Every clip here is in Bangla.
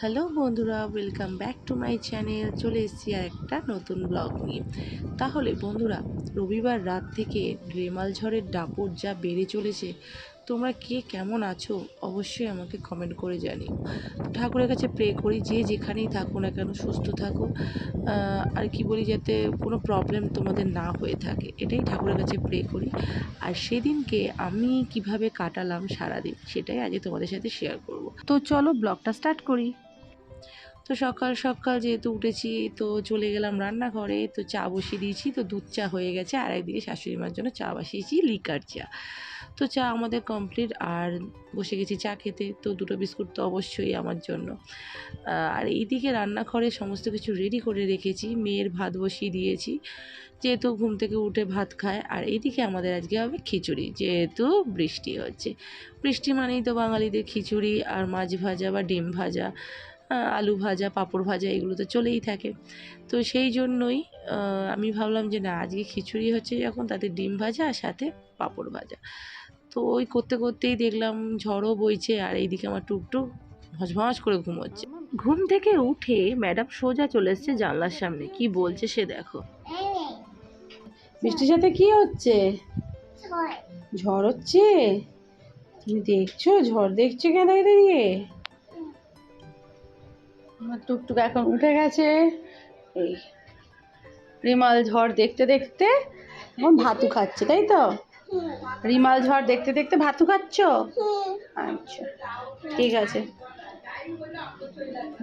হ্যালো বন্ধুরা, welcome back to my channel. চলে এসেছি আর একটা নতুন ব্লগ নিয়ে। তাহলে বন্ধুরা, রবিবার রাত থেকে রেমাল ঝড়ের দাপট যা বেড়ে চলেছে, তোমরা কে কেমন আছো অবশ্যই আমাকে কমেন্ট করে জানিও। ঠাকুরের কাছে প্রে করি, যে যেখানেই থাকো না কেন সুস্থ থাকো। আর কি বলি যাতে কোনো প্রবলেম তোমাদের না হয়ে থাকে, এটাই ঠাকুরের কাছে প্রে করি। আর সেদিনকে আমি কীভাবে কাটালাম সারাদিন, সেটাই আজকে তোমাদের সাথে শেয়ার করব। তো চলো ব্লগটা স্টার্ট করি। তো সকাল সকাল যেহেতু উঠেছি, তো চলে গেলাম রান্নাঘরে, তো চা বসিয়ে দিয়েছি, তো দুধ চা হয়ে গেছে। আর একদিকে শাশুড়ি মার জন্য চা বসিয়েছি, লিকার চা। তো চা আমাদের কমপ্লিট আর বসে গেছি চা খেতে, তো দুটো বিস্কুট তো অবশ্যই আমার জন্য। আর এইদিকে রান্নাঘরে সমস্ত কিছু রেডি করে রেখেছি, মেয়ের ভাত বসিয়ে দিয়েছি। যেহেতু ঘুম থেকে উঠে ভাত খায়, আর এইদিকে আমাদের আজকে হবে খিচুড়ি, যেহেতু বৃষ্টি হচ্ছে। বৃষ্টি মানেই তো বাঙালিদের খিচুড়ি, আর মাছ ভাজা বা ডিম ভাজা। আলু ভাজা পাঁপড় ভাজা এগুলো তো চলেই থাকে। তো সেই জন্যই আমি ভাবলাম যে না আজকে খিচুড়ি হচ্ছে যখন তাতে ডিম ভাজা আর সাথে পাঁপড় ভাজা। তো ওই করতে করতেই দেখলাম ঝড়ও বইছে আর এইদিকে আমার টুকটুক ভসভস করে ঘুম হচ্ছে ঘুম থেকে উঠে ম্যাডাম সোজা চলে এসছে জানলার সামনে। কি বলছে সে দেখো। বৃষ্টির সাথে কি হচ্ছে? ঝড়। হচ্ছে? তুমি দেখছ? ঝড় দেখছ কেন দাঁড়িয়ে দাঁড়িয়ে আমার টুকটুক এখন উঠে গেছে। এই রিমাল ঝড় দেখতে দেখতে এখন ভাতু খাচ্ছে তাই তো? রিমাল ঝড় দেখতে দেখতে ভাতু খাচ্ছ? আচ্ছা ঠিক আছে।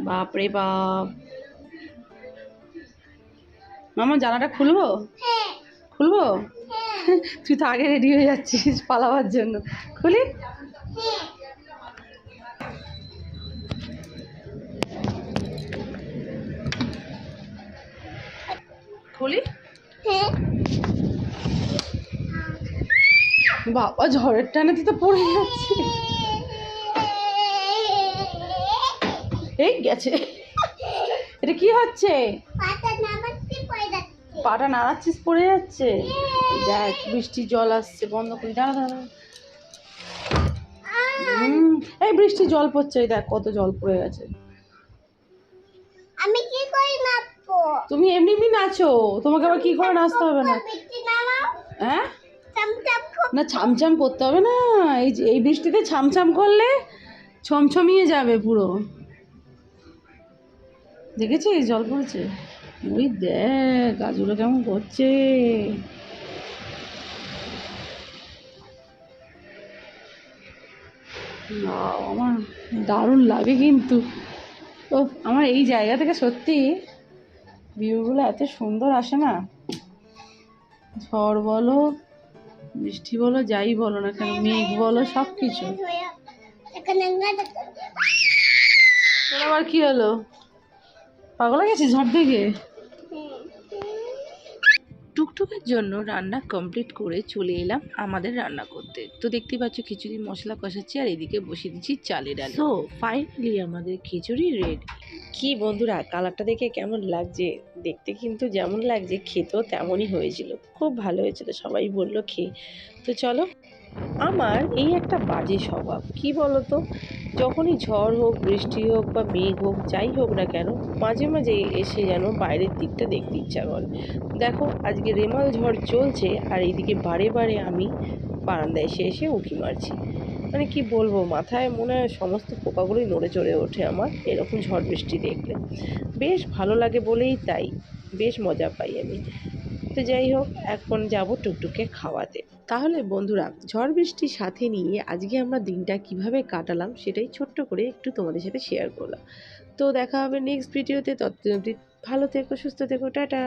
বাপরে বাপ। মামা জানাটা খুলবো? খুলবো? তুই তো আগে রেডি হয়ে যাচ্ছিস পালাবার জন্য। খুলি। খুলি বাবা ঝড়ের টানে তো পড়ে যাচ্ছে। এই গেছে। এটা কি হচ্ছে? পাটা নাড়াচ্ছিস পড়ে যাচ্ছে? দেখ বৃষ্টির জল আসছে বন্ধ করি দাঁড়া দাঁড়া। এই বৃষ্টি জল পড়ছে দেখ কত জল পড়ে গেছে আমি কি করি নাচবো তুমি এমনি এমনি নাচো, তোমাকে আবার কি করে নাচতে হবে না? হ্যাঁ? না, ছামছাম করতে হবে না। এই এই বৃষ্টিতে ছামছাম করলে ছমছমিয়ে যাবে পুরো। দেখেছিস? জল পড়েছে। ওই দেখ, গাছগুলো কেমন করছে। আমার দারুণ লাগে কিন্তু। ও আমার এই জায়গা থেকে সত্যি ভিউগুলো এত সুন্দর আসে না? ঝড় বলো, বৃষ্টি বলো, যাই বলো না কেন, মেঘ বলো সব কিছু গাছ আবার কি হলো? পাগলা গেছিস ঝড় দেখে? টুকটুকের জন্য রান্না কমপ্লিট করে চলে এলাম আমাদের রান্না করতে। তো দেখতে পাচ্ছ খিচুড়ি মশলা কষাচ্ছি আর এদিকে বসিয়ে দিচ্ছি চালের ডাল তো ফাইনালি আমাদের খিচুড়ি রেডি কি বন্ধুরা কালারটা দেখে কেমন লাগছে? দেখতে কিন্তু যেমন লাগছে খেতেও তেমনই হয়েছিল। খুব ভালো হয়েছিল সবাই বলল খেয়ে। তো চলো আমার এই একটা বাজে স্বভাব কি বলতো? যখনই ঝড় হোক, বৃষ্টি হোক বা মেঘ হোক, যাই হোক না কেন, মাঝে মাঝে এসে যেন বাইরের দিকটা দেখতে ইচ্ছা করে। দেখো, আজকে রেমাল ঝড় চলছে আর এইদিকে বারে বারে আমি বারান্দায় এসে এসে উঁকি মারছি। মানে কি বলব, মাথায় মনে হয় সমস্ত পোকাগুলোই নড়ে চড়ে ওঠে আমার, এরকম ঝড় বৃষ্টি দেখলে। বেশ ভালো লাগে বলেই তাই, বেশ মজা পাই আমি। তো যাই হোক, এখন যাব টুকটুকে খাওয়াতে। তাহলে বন্ধুরা, ঝড় বৃষ্টির সাথে নিয়ে আজকে আমরা দিনটা কীভাবে কাটালাম সেটাই ছোট্ট করে একটু তোমাদের সাথে শেয়ার করলাম। তো দেখা হবে নেক্সট ভিডিওতে তত ভালো থেকো, সুস্থ থেকো, টাটা।